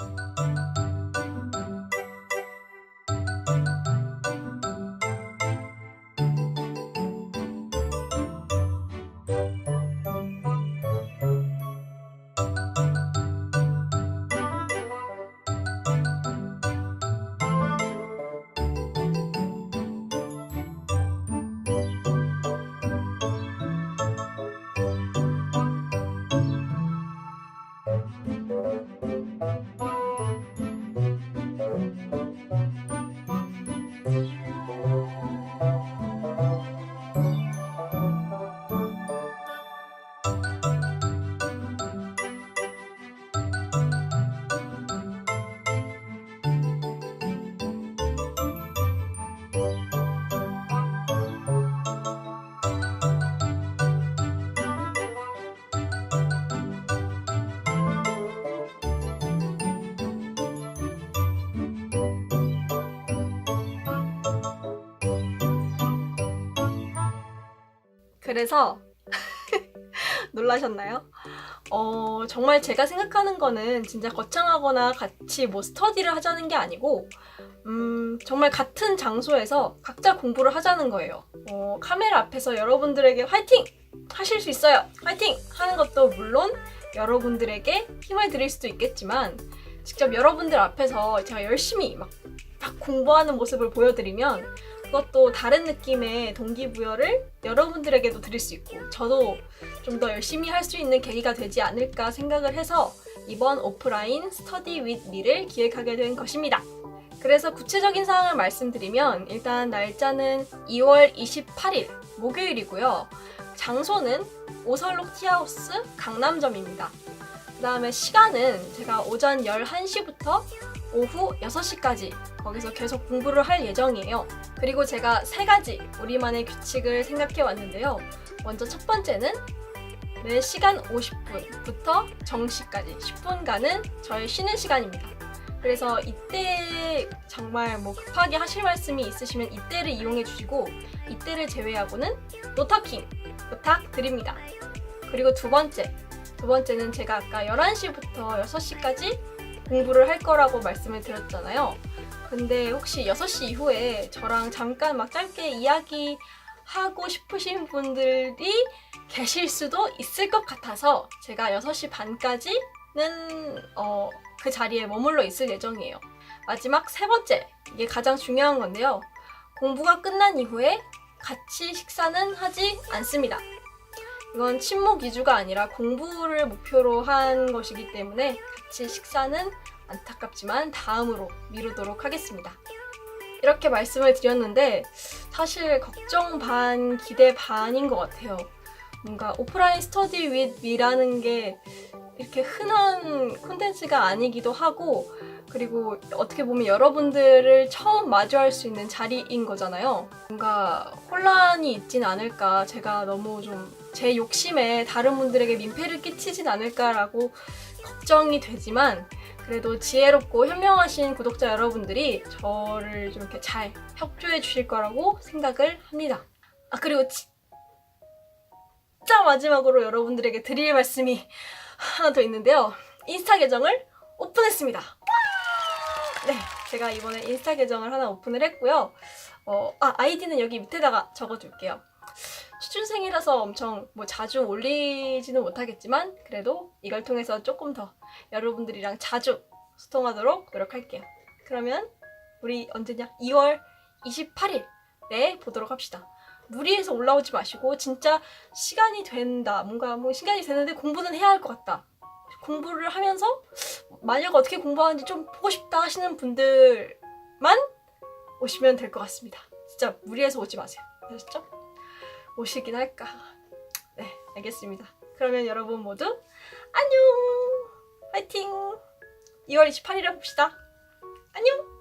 you 그래서 놀라셨나요? 어, 정말 제가 생각하는 거는 진짜 거창하거나 같이 뭐 스터디를 하자는 게 아니고, 음, 정말 같은 장소에서 각자 공부를 하자는 거예요. 어, 카메라 앞에서 여러분들에게 화이팅! 하실 수 있어요! 화이팅! 하는 것도 물론 여러분들에게 힘을 드릴 수도 있겠지만, 직접 여러분들 앞에서 제가 열심히 막, 막 공부하는 모습을 보여드리면, 그것도 다른 느낌의 동기부여를 여러분들에게도 드릴 수 있고, 저도 좀 더 열심히 할 수 있는 계기가 되지 않을까 생각을 해서 이번 오프라인 스터디 윗 미를 기획하게 된 것입니다. 그래서 구체적인 사항을 말씀드리면 일단 날짜는 2월 28일 목요일이고요. 장소는 오설록 티하우스 강남점입니다. 그 다음에 시간은 제가 오전 11시부터 오후 6시까지 거기서 계속 공부를 할 예정이에요. 그리고 제가 세 가지 우리만의 규칙을 생각해 왔는데요. 먼저 첫 번째는 4시간 50분부터 정시까지 10분간은 저의 쉬는 시간입니다. 그래서 이때 정말 뭐 급하게 하실 말씀이 있으시면 이때를 이용해 주시고 이때를 제외하고는 노타킹 부탁드립니다. 그리고 두 번째, 두 번째는 제가 아까 11시부터 6시까지 공부를 할 거라고 말씀을 드렸잖아요. 근데 혹시 6시 이후에 저랑 잠깐 막 짧게 이야기 하고 싶으신 분들이 계실 수도 있을 것 같아서 제가 6시 반까지는 어, 그 자리에 머물러 있을 예정이에요. 마지막 세 번째, 이게 가장 중요한 건데요. 공부가 끝난 이후에 같이 식사는 하지 않습니다. 이건 친목 위주가 아니라 공부를 목표로 한 것이기 때문에 같이 식사는 안타깝지만 다음으로 미루도록 하겠습니다. 이렇게 말씀을 드렸는데 사실 걱정 반, 기대 반인 것 같아요. 뭔가 오프라인 스터디 윗 미라는 게 이렇게 흔한 콘텐츠가 아니기도 하고 그리고 어떻게 보면 여러분들을 처음 마주할 수 있는 자리인 거잖아요. 뭔가 혼란이 있진 않을까. 제가 너무 좀 제 욕심에 다른 분들에게 민폐를 끼치진 않을까라고 걱정이 되지만 그래도 지혜롭고 현명하신 구독자 여러분들이 저를 좀 이렇게 잘 협조해 주실 거라고 생각을 합니다. 아, 그리고 진짜 마지막으로 여러분들에게 드릴 말씀이 하나 더 있는데요. 인스타 계정을 오픈했습니다. 네, 제가 이번에 인스타 계정을 하나 오픈을 했고요. 어, 아, 아이디는 여기 밑에다가 적어둘게요. 취준생이라서 엄청 뭐 자주 올리지는 못하겠지만 그래도 이걸 통해서 조금 더 여러분들이랑 자주 소통하도록 노력할게요. 그러면 우리 언제냐? 2월 28일에 보도록 합시다. 무리해서 올라오지 마시고 진짜 시간이 된다. 뭔가 뭐 시간이 되는데 공부는 해야 할 것 같다. 공부를 하면서 만약 어떻게 공부하는지 좀 보고 싶다 하시는 분들만 오시면 될 것 같습니다. 진짜 무리해서 오지 마세요. 아셨죠? 오시긴 할까? 네, 알겠습니다. 그러면 여러분 모두 안녕! 화이팅! 2월 28일에 봅시다. 안녕!